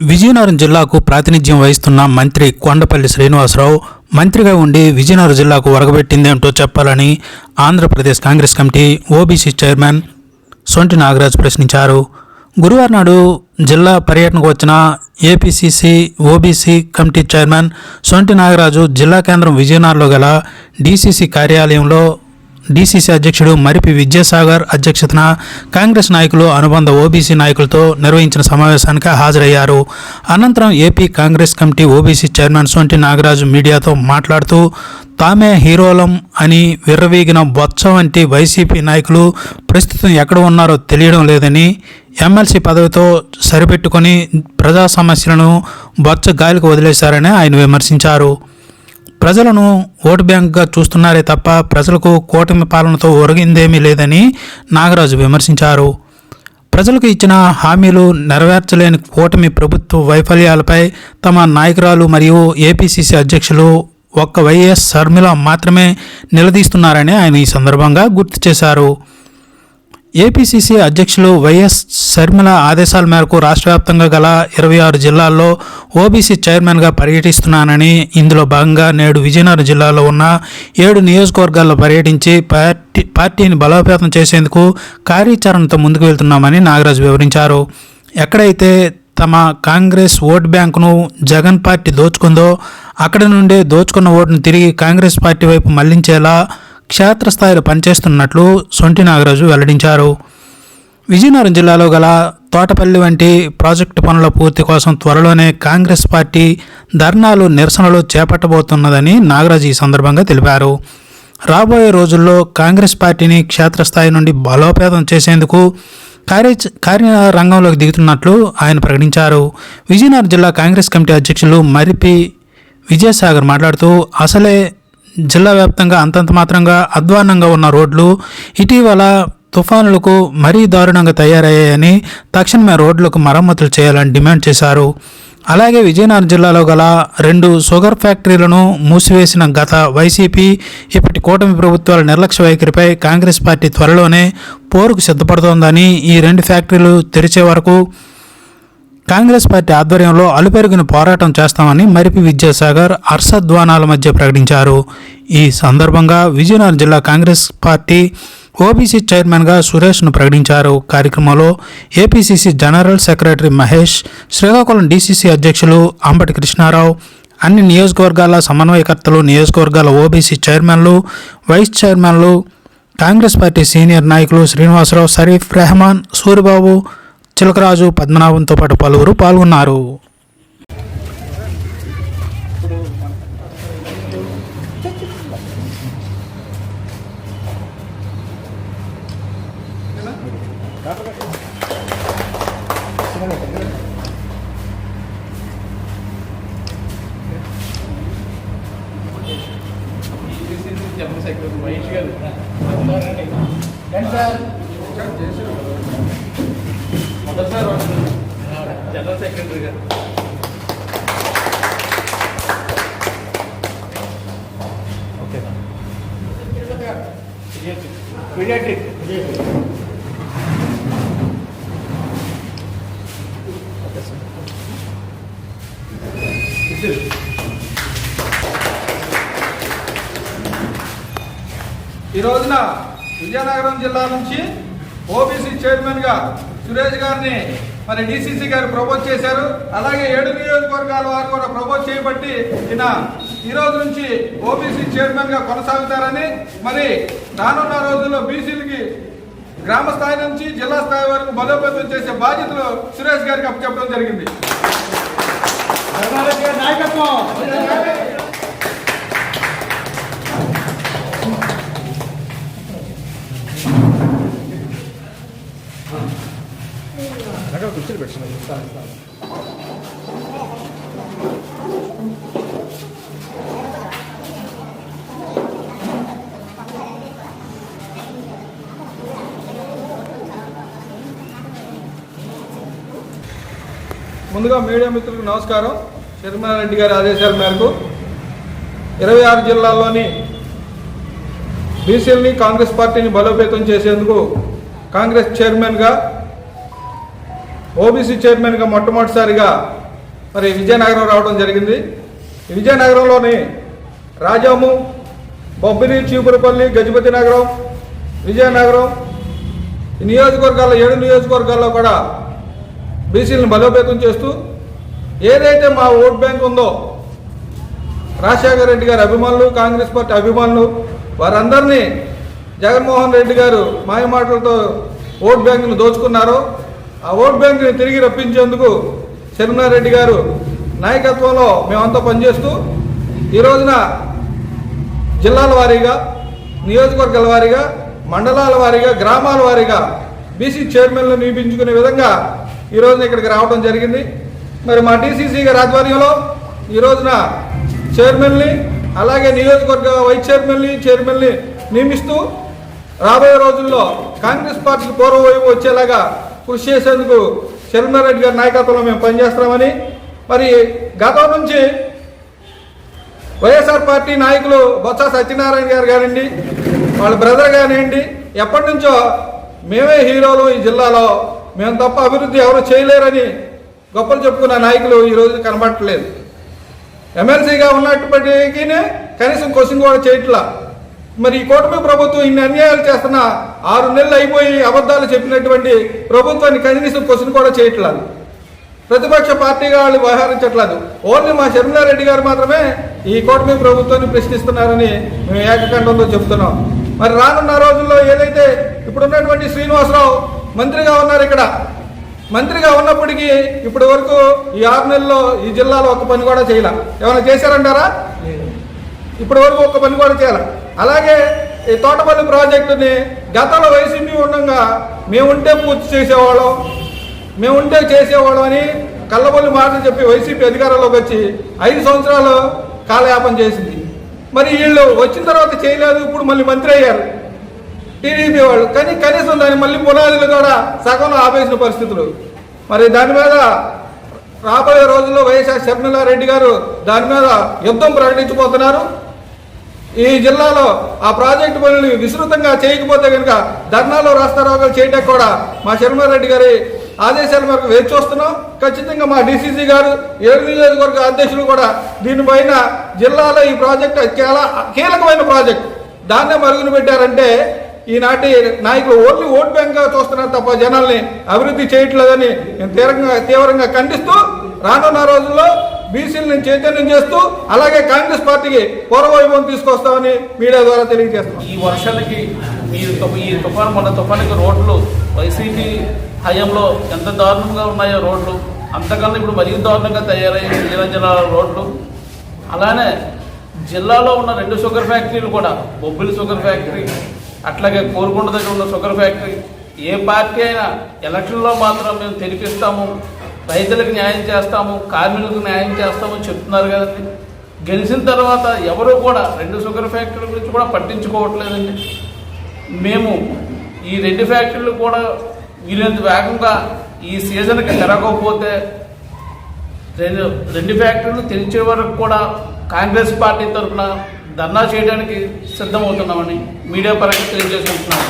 విజయనగరం జిల్లాకు ప్రాతినిధ్యం వహిస్తున్న మంత్రి కొండపల్లి శ్రీనివాసరావు మంత్రిగా ఉండి విజయనగరం జిల్లాకు ఒరగబెట్టిందేమిటో చెప్పాలని Andhra Pradesh Congress committee OBC chairman Sonti Nagaraj ప్రశ్నించారు. గురువారం నాడు జిల్లా పర్యటనకు వచ్చిన APCC OBC committee chairman Sonti Nagaraju జిల్లా కేంద్రం విజయనగరంలో గల డీసీసీ కార్యాలయంలో డీసీసీ అధ్యక్షుడు మరిపి విద్యాసాగర్ అధ్యక్షతన కాంగ్రెస్ నాయకులు అనుబంధ ఓబీసీ నాయకులతో నిర్వహించిన సమావేశానికి హాజరయ్యారు. అనంతరం AP Congress committee OBC chairman Sonti Nagaraju మీడియాతో మాట్లాడుతూ తామే హీరోలం అని విర్రవీగిన బొత్స వంటి వైసీపీ నాయకులు ప్రస్తుతం ఎక్కడ ఉన్నారో తెలియడం లేదని ఎమ్మెల్సీ పదవితో సరిపెట్టుకొని ప్రజా సమస్యలను బొత్స గాలికి వదిలేశారని ఆయన విమర్శించారు. ప్రజలను ఓటు బ్యాంకుగా చూస్తున్నారే తప్ప ప్రజలకు కూటమి పాలనతో ఒరిగిందేమీ లేదని నాగరాజు విమర్శించారు. ప్రజలకు ఇచ్చిన హామీలు నెరవేర్చలేని కూటమి ప్రభుత్వ వైఫల్యాలపై తమ నాయకురాలు మరియు ఏపీసీసీ అధ్యక్షులు ఒక్క వైఎస్ షర్మిల మాత్రమే నిలదీస్తున్నారని ఆయన ఈ సందర్భంగా గుర్తు చేశారు. ఏపీసీసీ అధ్యక్షులు వైఎస్ శర్మిల ఆదేశాల మేరకు రాష్ట్ర వ్యాప్తంగా గల ఇరవై ఆరు జిల్లాల్లో ఓబీసీ చైర్మన్గా పర్యటిస్తున్నానని ఇందులో భాగంగా నేడు విజయనగరం జిల్లాలో ఉన్న ఏడు నియోజకవర్గాల్లో పర్యటించి పార్టీ పార్టీని బలోపేతం చేసేందుకు కార్యాచరణతో ముందుకు వెళ్తున్నామని నాగరాజు వివరించారు. ఎక్కడైతే తమ కాంగ్రెస్ ఓట్ బ్యాంకును జగన్ పార్టీ దోచుకుందో అక్కడి నుండే దోచుకున్న ఓటును తిరిగి కాంగ్రెస్ పార్టీ వైపు మళ్ళించేలా క్షేత్రస్థాయిలో పనిచేస్తున్నట్లు సొంటి నాగరాజు వెల్లడించారు. విజయనగరం జిల్లాలో గల తోటపల్లి వంటి ప్రాజెక్టు పనుల పూర్తి కోసం త్వరలోనే కాంగ్రెస్ పార్టీ ధర్నాలు నిరసనలు చేపట్టబోతున్నదని నాగరాజు ఈ సందర్భంగా తెలిపారు. రాబోయే రోజుల్లో కాంగ్రెస్ పార్టీని క్షేత్రస్థాయి నుండి బలోపేతం చేసేందుకు కార్య కార్యరంగంలోకి దిగుతున్నట్లు ఆయన ప్రకటించారు. విజయనగరం జిల్లా కాంగ్రెస్ కమిటీ అధ్యక్షులు మరిపి విజయసాగర్ మాట్లాడుతూ అసలే జిల్లా వ్యాప్తంగా అంతంత మాత్రంగా అధ్వాన్నంగా ఉన్న రోడ్లు ఇటీవల తుఫానులకు మరీ దారుణంగా తయారయ్యాయని తక్షణమే రోడ్లకు మరమ్మతులు చేయాలని డిమాండ్ చేశారు. అలాగే విజయనగరం జిల్లాలో గల రెండు షుగర్ ఫ్యాక్టరీలను మూసివేసిన గత వైసీపీ ఇప్పటి కూటమి ప్రభుత్వాల నిర్లక్ష్య వైఖరిపై కాంగ్రెస్ పార్టీ త్వరలోనే పోరుకు సిద్ధపడుతోందని ఈ రెండు ఫ్యాక్టరీలు తెరిచే వరకు కాంగ్రెస్ పార్టీ ఆధ్వర్యంలో అలుపెరుగున పోరాటం చేస్తామని మరిపి విద్యాసాగర్ హర్షధ్వానాల మధ్య ప్రకటించారు. ఈ సందర్భంగా విజయనగరం జిల్లా కాంగ్రెస్ పార్టీ ఓబీసీ చైర్మన్గా సురేష్ను ప్రకటించారు. కార్యక్రమంలో APCC general secretary Mahesh Srikakulam DCC అధ్యక్షులు అంబటి కృష్ణారావు అన్ని నియోజకవర్గాల సమన్వయకర్తలు నియోజకవర్గాల ఓబీసీ చైర్మన్లు వైస్ చైర్మన్లు కాంగ్రెస్ పార్టీ సీనియర్ నాయకులు శ్రీనివాసరావు షరీఫ్ రెహమాన్ సూరిబాబు చిలకరాజు పద్మనాభంతో పాటు పలువురు పాల్గొన్నారు. జనరల్ పీడియాట్రిక్ ఈ రోజున విజయనగరం జిల్లా నుంచి ఓబీసీ చైర్మన్గా సురేష్ గారిని మరి డిసిసి గారు ప్రపోజ్ చేశారు. అలాగే ఏడు నియోజకవర్గాల వారు కూడా ప్రపోజ్ చేయబట్టి ఈయన ఈ రోజు నుంచి ఓబీసీ చైర్మన్గా కొనసాగుతారని మరి రానున్న రోజుల్లో బీసీలకి గ్రామ స్థాయి నుంచి జిల్లా స్థాయి వరకు బలోపేతం చేసే బాధ్యతలు సురేష్ గారికి అప్పచెప్పడం జరిగింది. నాయకత్వం. ముందుగా మీడియా మిత్రులకు నమస్కారం. చర్మారెడ్డి గారి ఆదేశాల మేరకు ఇరవై ఆరు జిల్లాల్లోని బీసీలని కాంగ్రెస్ పార్టీని బలోపేతం చేసేందుకు కాంగ్రెస్ చైర్మన్గా ఓబీసీ చైర్మన్గా మొట్టమొదటిసారిగా మరి విజయనగరం రావడం జరిగింది. విజయనగరంలోని రాజాము బొబ్బిలి చీపురపల్లి గజపతి నగరం విజయనగరం ఈ నియోజకవర్గాల్లో ఏడు నియోజకవర్గాల్లో కూడా బీసీలను బలోపేతం చేస్తూ ఏదైతే మా ఓట్ బ్యాంక్ ఉందో రాజశేఖర రెడ్డి గారి అభిమానులు కాంగ్రెస్ పార్టీ అభిమానులు వారందరినీ జగన్మోహన్ రెడ్డి గారు మాయ మాటలతో ఓట్ బ్యాంకును దోచుకున్నారు ఆ ఓట్ బ్యాంకుని తిరిగి రప్పించేందుకు శర్మిలారెడ్డి గారు నాయకత్వంలో మేమంతా పనిచేస్తూ ఈ రోజున జిల్లాల వారీగా నియోజకవర్గాల వారీగా మండలాల వారీగా గ్రామాల వారీగా బీసీ చైర్మన్లు నియమించుకునే విధంగా ఈ రోజున ఇక్కడికి రావడం జరిగింది. మరి మా డీసీసీ గారి ఆధ్వర్యంలో ఈ రోజున చైర్మన్ని అలాగే నియోజకవర్గ వైస్ చైర్మన్ని చైర్మన్ని నియమిస్తూ రాబోయే రోజుల్లో కాంగ్రెస్ పార్టీకి పూర్వవయం వచ్చేలాగా కృషి చేసేందుకు శర్మారెడ్డి గారి నాయకత్వంలో మేము పనిచేస్తామని మరి గతం నుంచి వైఎస్ఆర్ పార్టీ నాయకులు బొత్స సత్యనారాయణ గారు కానివ్వండి వాళ్ళ బ్రదర్ కానివ్వండి ఎప్పటి నుంచో మేమే హీరోలు ఈ జిల్లాలో మేము తప్ప అభివృద్ధి ఎవరు చేయలేరని గొప్పలు చెప్పుకున్న నాయకులు ఈ రోజు కనబడట్లేదు. ఎమ్మెల్సీగా ఉన్నప్పటికీ కనీసం క్వశ్చన్ కూడా చేయట్లా. మరి ఈ కూటమి ప్రభుత్వం ఇన్ని అన్యాయాలు చేస్తున్న ఆరు నెలలు అయిపోయి అబద్ధాలు చెప్పినటువంటి ప్రభుత్వాన్ని కనీసం క్వశ్చన్ కూడా చేయట్లేదు. ప్రతిపక్ష పార్టీగా వాళ్ళు వ్యవహరించట్లేదు. ఓన్లీ మా శర్మిలారెడ్డి గారు మాత్రమే ఈ కూటమి ప్రభుత్వాన్ని ప్రశ్నిస్తున్నారని మేము ఏకకంఠంలో చెప్తున్నాం. మరి రానున్న రోజుల్లో ఏదైతే ఇప్పుడున్నటువంటి శ్రీనివాసరావు మంత్రిగా ఉన్నారు ఇక్కడ. మంత్రిగా ఉన్నప్పటికీ ఇప్పటి వరకు ఈ ఆరు నెలల్లో ఈ జిల్లాలో ఒక పని కూడా చేయాల. ఏమైనా చేశారంటారా? ఇప్పటి వరకు ఒక పని కూడా చేయాలి. అలాగే ఈ తోటపల్లి ప్రాజెక్టుని గతంలో వైసీపీ ఉండగా మేముంటే పూర్తి చేసేవాళ్ళం మేముంటే చేసేవాళ్ళం అని కళ్ళబొల్లి మాటలు చెప్పి వైసీపీ అధికారంలోకి వచ్చి ఐదు సంవత్సరాలు కాలయాపన చేసింది. మరి వీళ్ళు వచ్చిన తర్వాత చేయలేదు ఇప్పుడు మళ్ళీ మంత్రి అయ్యారు. టీడీపీ వాళ్ళు కానీ కనీసం దాని మళ్ళీ పునాదులు కూడా సగంలో ఆపేసిన పరిస్థితులు. మరి దాని మీద రాబోయే రోజుల్లో వైఎస్ఆర్ షర్మిలారెడ్డి గారు దాని మీద యుద్ధం ప్రకటించబోతున్నారు. ఈ జిల్లాలో ఆ ప్రాజెక్టు పనులు విస్తృతంగా చేయకపోతే కనుక ధర్నాలో రాస్తారోగాలు చేయడానికి కూడా మా శర్మారెడ్డి గారి ఆదేశాల మేరకు వేచి చూస్తున్నాం. ఖచ్చితంగా మా డీసీసీ గారు ఏడు నియోజకవర్గ అధ్యక్షులు కూడా దీనిపైన జిల్లాలో ఈ ప్రాజెక్టు చాలా కీలకమైన ప్రాజెక్ట్. దాన్నే మరుగున పెట్టారంటే ఈనాటి నాయకులు ఓన్లీ ఓట్ బ్యాంక్గా చూస్తున్నారు తప్ప జనాల్ని అభివృద్ధి చేయట్లేదని నేను తీవ్రంగా తీవ్రంగా ఖండిస్తూ రానున్న రోజుల్లో బీసీలను చైతన్యం చేస్తూ అలాగే కాంగ్రెస్ పార్టీకి పూర్వవైభవం తీసుకొస్తామని మీడియా ద్వారా తెలియజేస్తాం ఈ వర్షాలకి ఈ ఈ తుఫాను మొన్న తుఫానికి రోడ్లు వైసీపీ హయాంలో ఎంత దారుణంగా ఉన్నాయో రోడ్లు అంతకన్నా ఇప్పుడు మరీ దారుణంగా తయారయ్యాయి నిరంజన రోడ్లు. అలానే జిల్లాలో ఉన్న రెండు షుగర్ ఫ్యాక్టరీలు కూడా బొబ్బిలి షుగర్ ఫ్యాక్టరీ అట్లాగే కోరుకొండ దగ్గర ఉన్న షుగర్ ఫ్యాక్టరీ ఏ పార్టీ అయినా ఎలక్షన్లో మాత్రం మేము తెరిపిస్తాము రైతులకు న్యాయం చేస్తాము కార్మికులకు న్యాయం చేస్తామని చెప్తున్నారు కదండి. గెలిచిన తర్వాత ఎవరు కూడా రెండు షుగర్ ఫ్యాక్టరీల గురించి కూడా పట్టించుకోవట్లేదండి. మేము ఈ రెండు ఫ్యాక్టరీలు కూడా వీలైనంత వేగంగా ఈ సీజన్కి జరగకపోతే రెండు రెండు ఫ్యాక్టరీలు తెరిచే వరకు కూడా కాంగ్రెస్ పార్టీ తరఫున ధర్నా చేయడానికి సిద్ధమవుతున్నామని మీడియా పరంగా తెలియజేసుకుంటున్నాం